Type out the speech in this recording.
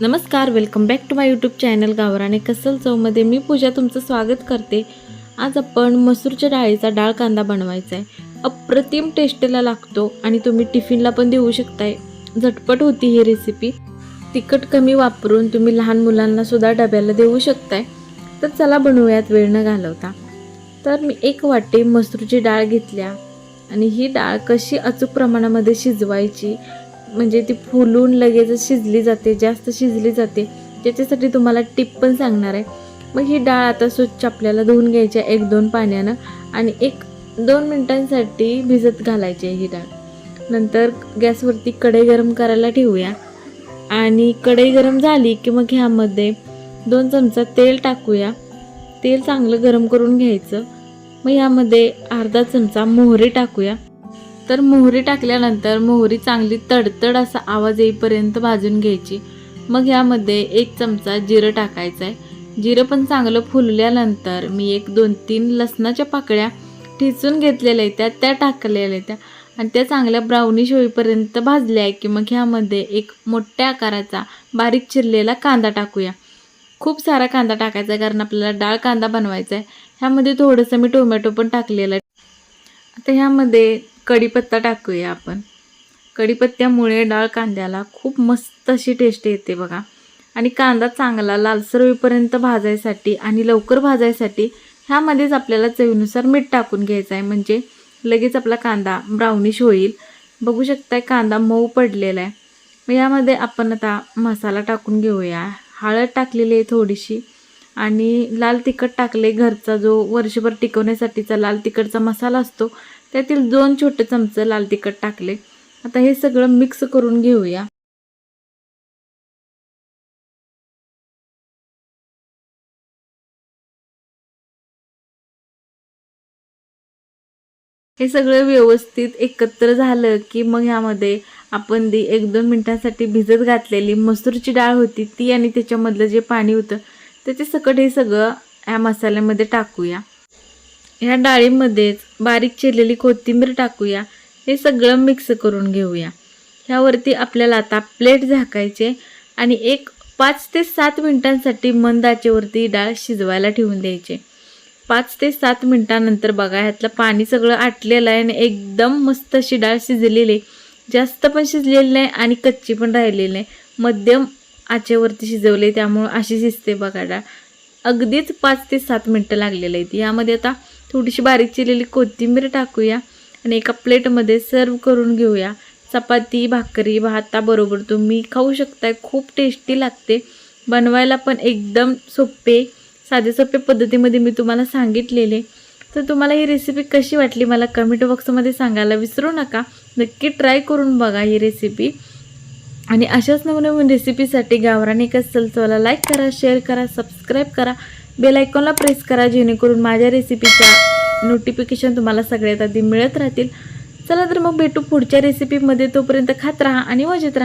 नमस्कार welcome back to my YouTube channel गावराने कसल चवमध्ये मी पूजा तुमचं स्वागत करते. आज आपण मसूरच्या डाळीचा डाळ कांदा बनवायचा आहे अप्रतिम टेस्टला लागतो आणि तुम्ही टिफिनला पण देऊ शकताय. झटपट होती ही रेसिपी तिखट कमी वापरून तुम्ही लहान मुलांना सुद्धा डब्याला देऊ शकताय. तर चला बनवूयात वेळ न घालवता. तर मी एक वाटी मसूरची डाळ घेतल्या आणि ही डाळ कशी अचूक प्रमाणामध्ये शिजवायची म्हणजे ती फुलून लगेच शिजली जाते जास्त शिजली जाते. त्याच्यासाठी तुम्हाला टिप पण सांगणार आहे. मग ही डाळ आता स्वच्छ आपल्याला धुवून घ्यायची आहे एक दोन पाण्यानं. आणि एक दोन मिनटांसाठी भिजत घालायची आहे ही डाळ. नंतर गॅसवरती कढई गरम करायला ठेवूया. आणि कढई गरम झाली की मग ह्यामध्ये दोन चमचा तेल टाकूया. तेल चांगलं गरम करून घ्यायचं. मग ह्यामध्ये अर्धा चमचा मोहरी टाकूया. तर मोहरी टाकल्यानंतर मोहरी चांगली तडतड असा आवाज येईपर्यंत भाजून घ्यायची. मग यामध्ये एक चमचा जिरं टाकायचं आहे जिरं पण चांगलं फुलल्यानंतर मी एक दोन तीन लसणाच्या पाकळ्या ठेचून घेतलेल्या आहेत त्या त्या टाकलेल्या आहेत त्या आणि त्या चांगल्या ब्राउनिश होईपर्यंत भाजल्या आहे की मग ह्यामध्ये एक मोठ्या आकाराचा बारीक चिरलेला कांदा टाकूया. खूप सारा कांदा टाकायचा आहे कारण आपल्याला डाळ कांदा बनवायचा आहे ह्यामध्ये थोडंसं मी टोमॅटो पण टाकलेलं आहे. आता ह्यामध्ये कढीपत्ता टाकूया आपण. कढीपत्त्यामुळे डाळ कांद्याला खूप मस्त अशी टेस्ट येते बघा. आणि कांदा चांगला लालसर होईपर्यंत भाजायसाठी आणि लवकर भाजायसाठी ह्यामध्येच आपल्याला चवीनुसार मीठ टाकून घ्यायचं आहे. म्हणजे लगेच आपला कांदा ब्राउनिश होईल. बघू शकताय कांदा मऊ पडलेला आहे. मग यामध्ये आपण आता मसाला टाकून घेऊया. हळद टाकलेली आहे थोडीशी. आणि लाल तिखट टाकले घरचा जो वर्षभर टिकवण्यासाठीचा लाल तिखटचा मसाला असतो त्यातील दोन छोटे चमचे लाल तिखट टाकले. आता हे सगळं मिक्स करून घेऊया. हे सगळं व्यवस्थित एकत्र झालं की मग ह्यामध्ये आपण ती एक दोन मिनिटांसाठी भिजत घातलेली मसूरची डाळ होती ती आणि त्याच्यामधलं जे पाणी होतं त्याचे सकट हे सगळं ह्या मसाल्यामध्ये टाकूया. ह्या डाळीमध्येच बारीक चिरलेली कोथिंबीर टाकूया. हे सगळं मिक्स करून घेऊया. ह्यावरती आपल्याला आता प्लेट झाकायचे आणि एक पाच ते सात मिनटांसाठी मंद आचेवरती डाळ शिजवायला ठेवून द्यायचे. पाच ते सात मिनटानंतर बघा ह्यातलं पाणी सगळं आटलेलं आहे आणि एकदम मस्त अशी डाळ शिजलेली आहे. जास्त पण शिजलेली नाही आणि कच्ची पण राहिलेली नाही मध्यम आचेवरती शिजवले त्यामुळं अशी शिजते बघा डाळ. अगदीच पाच ते सात मिनटं लागलेली आहेत. यामध्ये आता थोडीशी बारीक चिरलेली कोथिंबीर टाकूया आणि एका प्लेटमध्ये सर्व करून घेऊया. चपाती भाकरी भाताबरोबर तुम्ही खाऊ शकताय. खूप टेस्टी लागते. बनवायला पण एकदम सोपे साधे सोपे पद्धतीमध्ये मी तुम्हाला सांगितलेले. तर तुम्हाला ही रेसिपी कशी वाटली मला कमेंट बॉक्समध्ये सांगायला विसरू नका. नक्की ट्राय करून बघा ही रेसिपी आणि अशाच नवनवीन रेसिपीसाठी गावराने कसल चला लाईक करा शेअर करा सबस्क्राईब करा. बेल आयकॉनला प्रेस करा जेणेकरून माझ्या रेसिपीच्या नोटिफिकेशन तुम्हाला सगळ्यात आधी मिळत राहतील. चला तर मग भेटू पुढच्या रेसिपीमध्ये तोपर्यंत खात राहा आणि मजेत राहा.